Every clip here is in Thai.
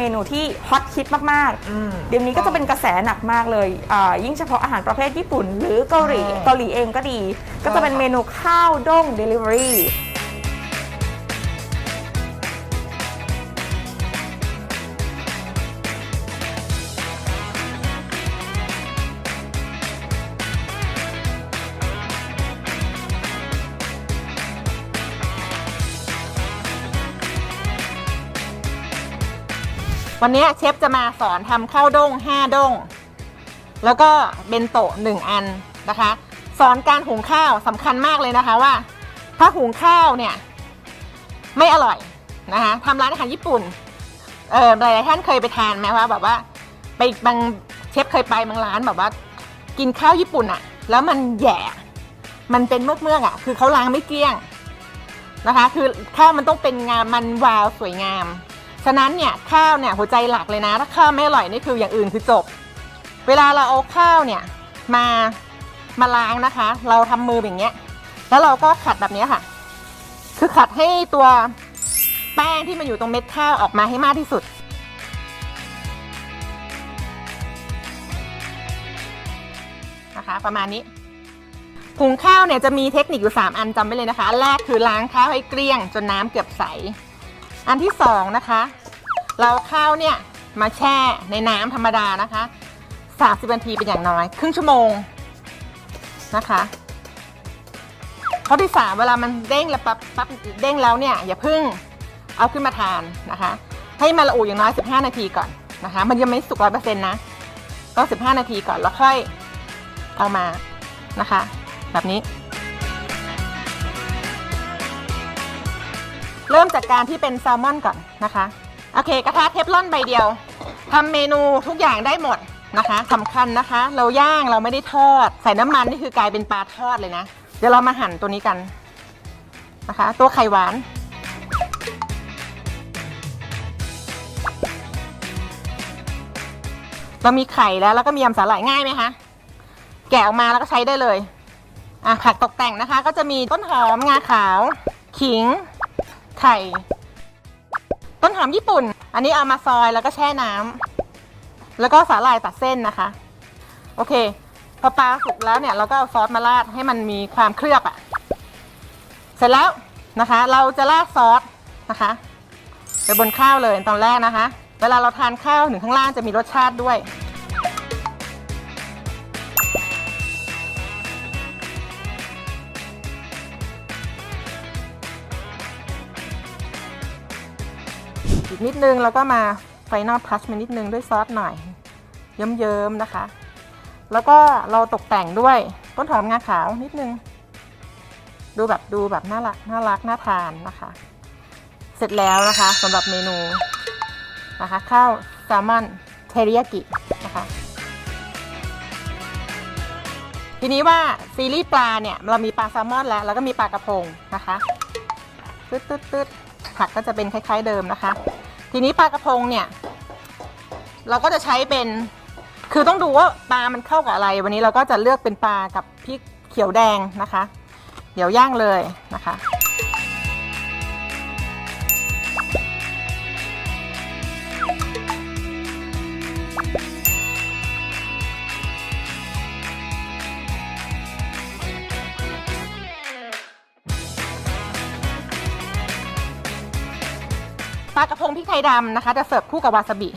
ก็จะเป็นเมนูที่ฮอตฮิตมากอืม ๆ เดี๋ยวนี้ก็จะเป็นกระแสหนักมากเลยอ่ายิ่งเฉพาะอาหารประเภทญี่ปุ่น หรือเกาหลีใช่เกาหลีเองก็ดี ก็จะเป็นเมนูข้าวด้ง Delivery วันนี้เชฟจะมาสอนทำข้าวด้ง5ด้ง แล้วก็เบนโตะหนึ่งอันนะคะ สอนการหุงข้าวสำคัญมากเลยนะคะว่า ถ้าหุงข้าวเนี่ยไม่อร่อยนะคะทำร้านอาหารญี่ปุ่นเออหลายๆท่านเคยไปทานไหมว่าแบบว่าไปบางเชฟเคยไปบางร้านแบบว่า กินข้าวญี่ปุ่นอะแล้วมันแหย่มันเป็นเมือกเมือกอะคือเขาล้างไม่เกลี้ยงนะคะ คือข้าวมันต้องเป็นงามมันวาวสวยงาม ฉะนั้นเนี่ยข้าวเนี่ยหัวใจหลักเลยนะ ถ้าข้าวไม่อร่อยนี่คืออย่างอื่นคือจบ เวลาเราเอาข้าวเนี่ยมามาล้างนะคะ เราทำมืออย่างเงี้ย แล้วเราก็ขัดแบบนี้ค่ะ คือขัดให้ตัวแป้งที่มันอยู่ตรงเม็ดข้าวออกมาให้มากที่สุด นะคะ ประมาณนี้หุงข้าวเนี่ยจะมีเทคนิคอยู่ 3 อันจำไว้เลยนะคะ แรกคือล้างข้าวให้เกลี้ยงจนน้ำเกือบใส อันที่สองนะคะ เราข้าวเนี่ยมาแช่ในน้ำธรรมดานะคะ30นาทีเป็นอย่างน้อย ครึ่งชั่วโมงนะคะข้อที่สามเวลามันเด้งแล้วปั๊บปั๊บเด้งแล้วเนี่ยอย่าเพึ่งเอาขึ้นมาทานนะคะ ให้มันละอุอย่างน้อย 15 นาทีก่อนนะคะ มันยังไม่สุกร้อยเปอร์เซ็นต์นะต้อง15 นาทีก่อนแล้วค่อยเอามานะคะ แบบนี้ เริ่มจากการที่เป็นแซลมอนก่อนนะคะ โอเค กระทะเทฟลอนใบเดียวทำเมนูทุกอย่างได้หมดนะคะสำคัญนะคะ เราย่างเราไม่ได้ทอด ใส่น้ำมันนี่คือกลายเป็นปลาทอดเลยนะ เดี๋ยวเรามาหั่นตัวนี้กันนะคะ ตัวไข่หวานเรามีไข่แล้วแล้วก็มียำสาหร่ายง่ายไหมคะ แกะออกมาแล้วก็ใช้ได้เลย อะผักตกแต่งนะคะ ก็จะมีต้นหอมงาขาว ขิง ไข่ ต้นหอมญี่ปุ่น อันนี้เอามาซอยแล้วก็แช่น้ำแล้วก็สาหร่ายตัดเส้นนะคะ โอเค พอปลาสุกแล้วเนี่ยเราก็เอาซอสมาราดให้มันมีความเคลือบอะ่ะเสร็จแล้วนะคะ เราจะราดซอสนะคะไปบนข้าวเลยตอนแรกนะคะ เวลาเราทานข้าวถึงข้างล่างจะมีรสชาติด้วย อีกนิดนึงแล้วก็มาไฟนอลทัชมานิดนึงด้วยซอสหน่อย เยิ้มๆนะคะ แล้วก็เราตกแต่งด้วยต้นหอมงาขาวนิดนึง ดูแบบดูแบบน่ารักน่ารักน่าทานนะคะ เสร็จแล้วนะคะสำหรับเมนูนะคะข้าวแซลมอนเทริยากินะคะทีนี้ว่าซีรีส์ปลาเนี่ยเรามีปลาแซลมอนแล้วแล้วก็มีปลากระพงนะคะตึ๊ดตึ๊ดตึ๊ดผักก็จะเป็นคล้าย ๆเดิมนะคะ ทีนี้ปลากระพงเนี่ย เราก็จะใช้เป็น คือต้องดูว่าปลามันเข้ากับอะไร วันนี้เราก็จะเลือกเป็นปลากับพริกเขียวแดงนะคะ เดี๋ยวย่างเลยนะคะ ปลากระพงพริกไทยดำนะคะจะเสิร์ฟคู่กับวาซาบิ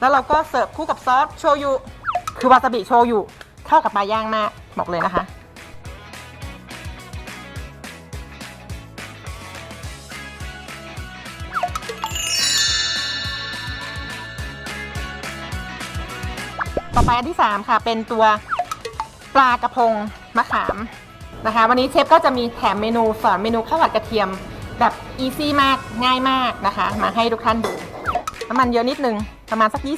แล้วเราก็เสิร์ฟคู่กับซอสโชยุ คือวาซาบิโชยุเข้ากับปลาย่างมากบอกเลยนะคะ ต่อไปอันที่ 3 ค่ะ เป็นตัวปลากระพงมะขามนะคะ วันนี้เชฟก็จะมีแถมเมนูสอนเมนูข้าวผัดกระเทียม แบบอีซี่มากง่ายมากนะคะ มาให้ทุกท่านดู น้ำมันเยอะนิดนึง ประมาณสัก 20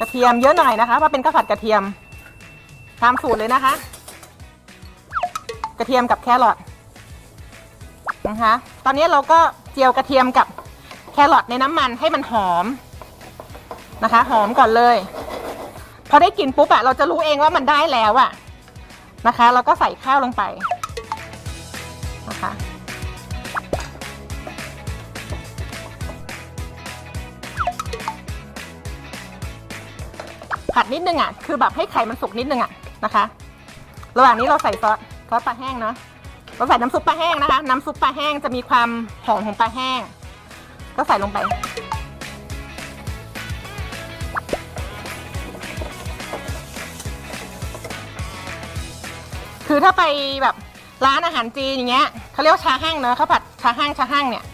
กระเทียมเยอะหน่อยนะคะเพราะเป็นข้าวผัดกระเทียมตามสูตรเลยนะคะ กระเทียมกับแครอทนะคะ ตอนนี้เราก็เจียวกระเทียมกับแครอทในน้ำมันให้มันหอมนะคะ หอมก่อนเลยพอได้กลิ่นปุ๊บอะเราจะรู้เองว่ามันได้แล้วอะนะคะ เราก็ใส่ข้าวลงไปะคะ ผัดนิดนึงอะ คือแบบให้ไข่มันสุกนิดนึงอะนะคะ ระหว่างนี้เราใส่ซอสซอสปลาแห้งเนาะเราใส่น้ำซุปปลาแห้งนะคะ น้ำซุปปลาแห้งจะมีความหอมของปลาแห้ง ก็ใส่ลงไปคือถ้าไปแบบ ร้านอาหารจีนอย่างเงี้ยเขาเรียกว่าชาห้างเนอะข้าวผัดชาห้างชาห้างเนี่ย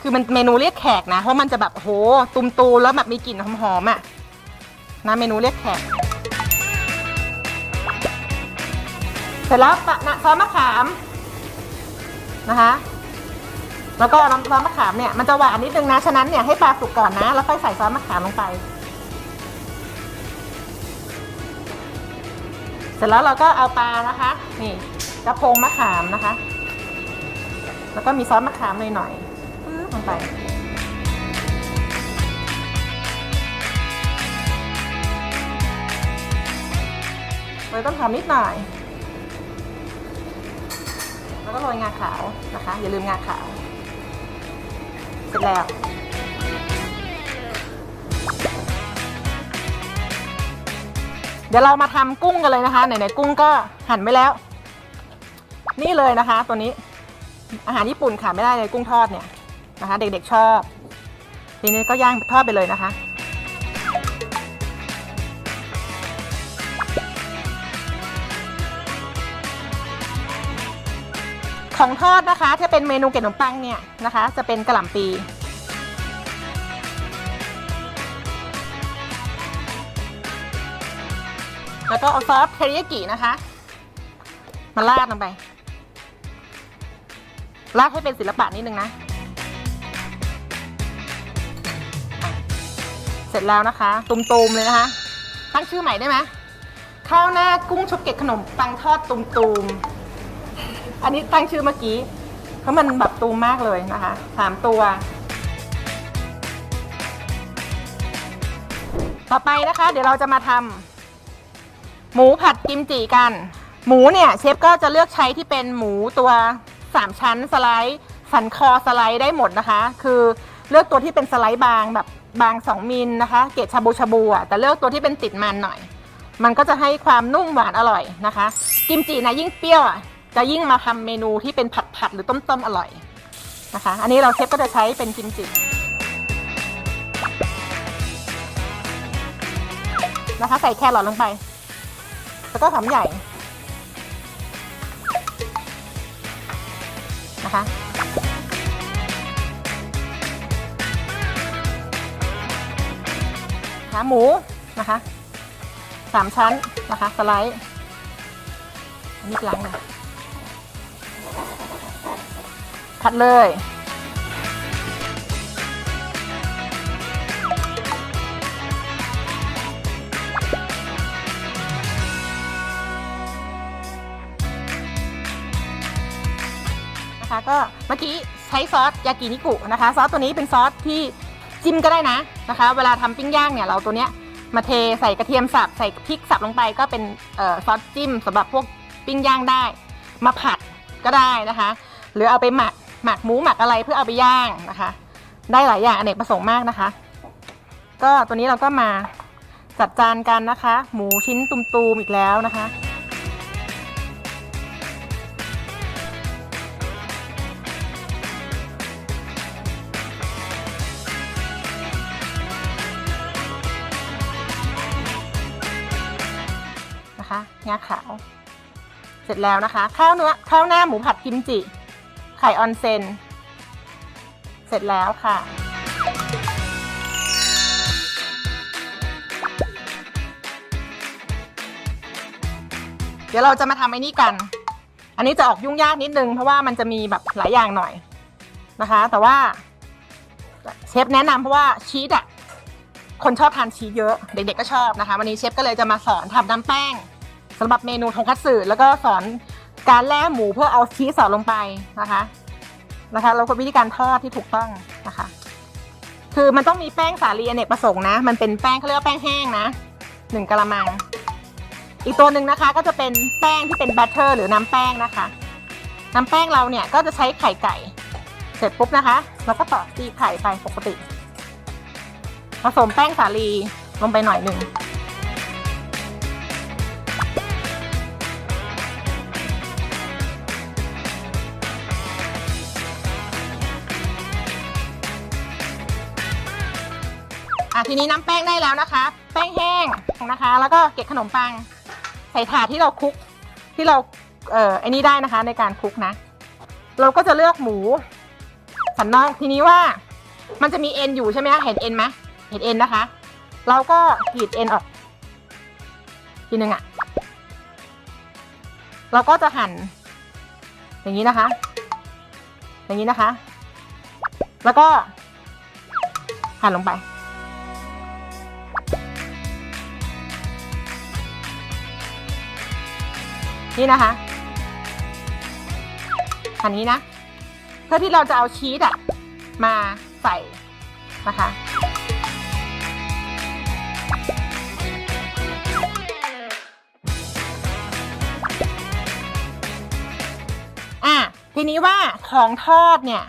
คือมันเมนูเรียกแขกนะ เพราะมันจะแบบโอ้โหตุมตูแล้วแบบมีกลิ่นหอมๆอะนะเมนูเรียกแขกเสร็จแล้วปะนะซอสมะขามนะคะแล้วก็น้ำซอสมะขามเนี่ยมันจะหวานนิดนึงนะฉะนั้นเนี่ยให้ปลาสุกก่อนนะ แล้วค่อยใส่ซอสมะขามลงไป เสร็จแล้วเราก็เอาปลานะคะ นี่กระพงมะขามนะคะ แล้วก็มีซอสมะขามหน่อยๆลงไปเลยต้นหอมนิดหน่อย แล้วก็โรยงาขาวนะคะ อย่าลืมงาขาว เสร็จแล้ว ดี๋ยวเรามาทำกุ้งกันเลยนะคะไหนๆกุ้งก็หั่นไว้แล้ว นี่เลยนะคะ ตัวนี้ อาหารญี่ปุ่นขาดไม่ได้เลยกุ้งทอดเนี่ยนะคะ เด็กๆชอบทีนี้ก็ย่างทอดไปเลยนะคะของทอดนะคะ ถ้าเป็นเมนูเกล็ดขนมปังเนี่ยนะคะ จะเป็นกระหล่ำปี แล้วก็เอาซอสเทริยากินะคะ มาราดลงไป ราดให้เป็นศิลปะนิดนึงนะ เสร็จแล้วนะคะ ตุมๆเลยนะคะ ตั้งชื่อใหม่ได้ไหมข้าวหน้ากุ้งชุบเกล็ดขนมปังทอดตุมๆ อันนี้ตั้งชื่อเมื่อกี้ เพราะมันแบบตูมมากเลยนะคะ สามตัว ต่อไปนะคะ เดี๋ยวเราจะมาทำ หมูผัดกิมจิกัน หมูเนี่ยเชฟก็จะเลือกใช้ที่เป็นหมูตัว 3 ชั้นสไลด์ สันคอสไลด์ได้หมดนะคะ คือเลือกตัวที่เป็นสไลด์บางแบบบาง 2มิลนะคะ เกรดชาบูชาบูอะแต่เลือกตัวที่เป็นติดมันหน่อย มันก็จะให้ความนุ่มหวานอร่อยนะคะ กิมจินะยิ่งเปรี้ยวอะจะยิ่งมาทำเมนูที่เป็นผัดผัดหรือต้มๆอร่อยนะคะ อันนี้เราเชฟก็จะใช้เป็นกิมจินะคะใส่แครอทลงไป แล้วก็หอมใหญ่นะคะขาหมูนะคะสามชั้นนะคะสไลด์อันนี้ล้างเลยผัดเลย ก็เมื่อกี้ใช้ซอสยากินิกุนะคะ ซอสตัวนี้เป็นซอสที่จิ้มก็ได้นะนะคะ เวลาทำปิ้งย่างเนี่ยเราตัวเนี้ยมาเทใส่กระเทียมสับใส่พริกสับลงไป ก็เป็นออซอสจิ้มสำหรับพวกปิ้งย่างได้ มาผัดก็ได้นะคะ หรือเอาไปหมักหมักหมูหมักอะไรเพื่อเอาไปย่างนะคะ ได้หลายอย่างอเนกประสงค์มากนะคะ ก็ตัวนี้เราก็มาจัดจานกันนะคะ หมูชิ้นตุมๆอีกแล้วนะคะ งาขาว เสร็จแล้วนะคะ ข้าวเนื้อข้าวหน้าหมูผัดกิมจิ ไข่ออนเซน เสร็จแล้วค่ะเดี๋ยวเราจะมาทำไอ้นี่กัน อันนี้จะออกยุ่งยากนิดนึงเพราะว่ามันจะมีแบบหลายอย่างหน่อยนะคะ แต่ว่าเชฟแนะนำเพราะว่าชีสอะ คนชอบทานชีสเยอะ เด็กๆก็ชอบนะคะ วันนี้เชฟก็เลยจะมาสอนทำน้ำแป้งำหรับเมนูทงคัตสึแล้วก็สอนการแล่หมูเพื่อเอาชีสสอดลงไปนะคะนะคะแล้วก็วิธีการทอดที่ถูกต้องนะคะ คือมันต้องมีแป้งสาลีอเนกประสงค์นะ มันเป็นแป้งเขาเรียกว่าแป้งแห้งนะหนึ่งกะละมัง อีกตัวหนึ่งนะคะก็จะเป็นแป้งที่เป็นบัตเตอร์หรือน้ำแป้งนะคะ น้ำแป้งเราเนี่ยก็จะใช้ไข่ไก่ เสร็จปุ๊บนะคะเราก็ต่อตีไข่ไปปกติ ผสมแป้งสาลีลงไปหน่อยหนึ่ง อะทีนี้น้ำแป้งได้แล้วนะคะ แป้งแห้งนะคะ แล้วก็เกล็ดขนมปัง ใส่ถาดที่เราคลุกที่เราเอ่อไอ้นี่ได้นะคะ ในการคลุกนะ เราก็จะเลือกหมู สันนอกทีนี้ว่ามันจะมีเอ็นอยู่ใช่ไหมคะเห็นเอ็นไหมเห็นเอ็นนะคะ เราก็กรีดเอ็นออกทีนึงอะ เราก็จะหั่น อย่างนี้นะคะ อย่างนี้นะคะ แล้วก็หั่นลงไป นี่นะคะอันนี้นะ เพื่อที่เราจะเอาชีสอะมาใส่นะคะอะทีนี้ว่าของทอดเนี่ย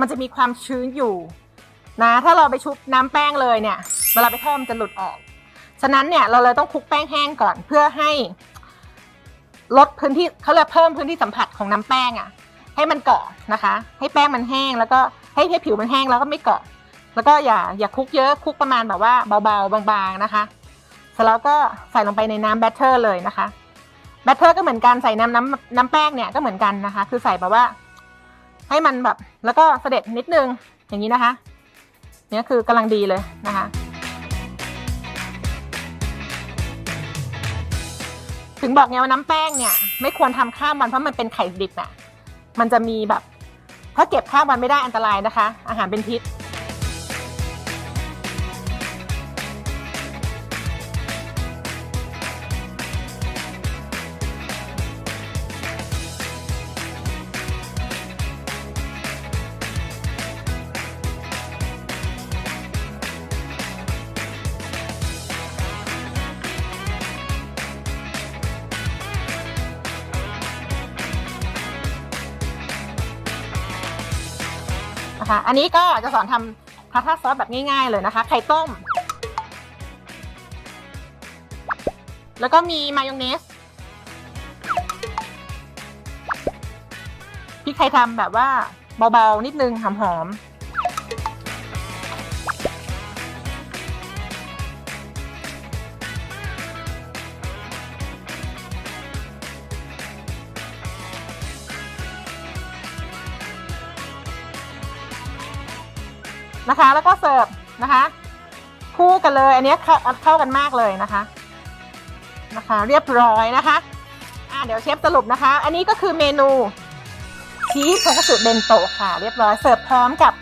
มันจะมีความชื้นอยู่นะ ถ้าเราไปชุบน้ำแป้งเลยเนี่ย เวลาไปทอดมันจะหลุดออก ฉะนั้นเนี่ยเราเลยต้องคลุกแป้งแห้งก่อนเพื่อให้ ลดพื้นที่เขาเรียกเพิ่มพื้นที่สัมผัสของน้ำแป้งอะ่ะ ให้มันเกาะนะคะ ให้แป้งมันแห้ง แล้วก็ให้ให้ผิวมันแห้งแล้วก็ไม่เกาะ แล้วก็อย่าอย่าคลุกเยอะคลุกประมาณแบบว่าเบาๆบางๆนะคะเสร็จแล้วก็ใส่ลงไปในน้ำแบตเตอร์เลยนะคะแบตเตอร์ก็เหมือนกันใส่น้ำน้ำน้ำแป้งเนี่ยก็เหมือนกันนะคะ คือใส่แบบว่า ให้มันแบบ แล้วก็เสด็จนิดนึงอย่างนี้นะคะเนี่ยคือกำลังดีเลยนะคะ ถึงบอกไงว่าน้ำแป้งเนี่ย ไม่ควรทำข้ามวันเพราะมันเป็นไข่ดิบน่ะ มันจะมีแบบ ถ้าเก็บข้ามวันไม่ได้อันตรายนะคะ อาหารเป็นพิษ นะคะ อันนี้ก็จะสอนทำพาสต้าซอสแบบง่าย ๆ เลยนะคะ ไข่ต้ม แล้วก็มีมายองเนสพริกไทยทำแบบว่าเบาๆนิดนึงหอมๆ นะคะ แล้วก็เสิร์ฟนะคะ คู่กันเลย อันนี้เข้าเข้ากันมากเลยนะคะ นะคะ เรียบร้อยนะคะอ่าเดี๋ยวเชฟสรุปนะคะ อันนี้ก็คือเมนูชีสทงคัตสึเบนโตะค่ะ เรียบร้อยเสิร์ฟพร้อมกับ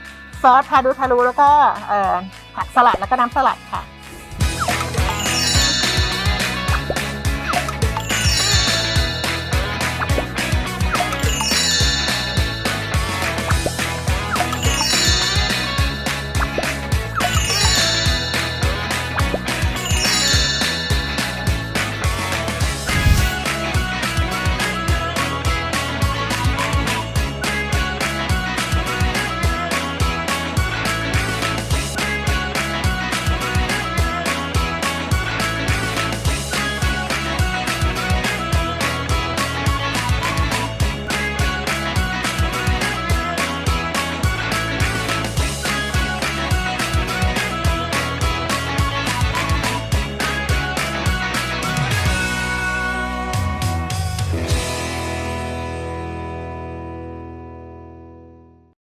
ซอสพาดูทารูแล้วก็เอ่อผักสลัดแล้วก็น้ำสลัดค่ะ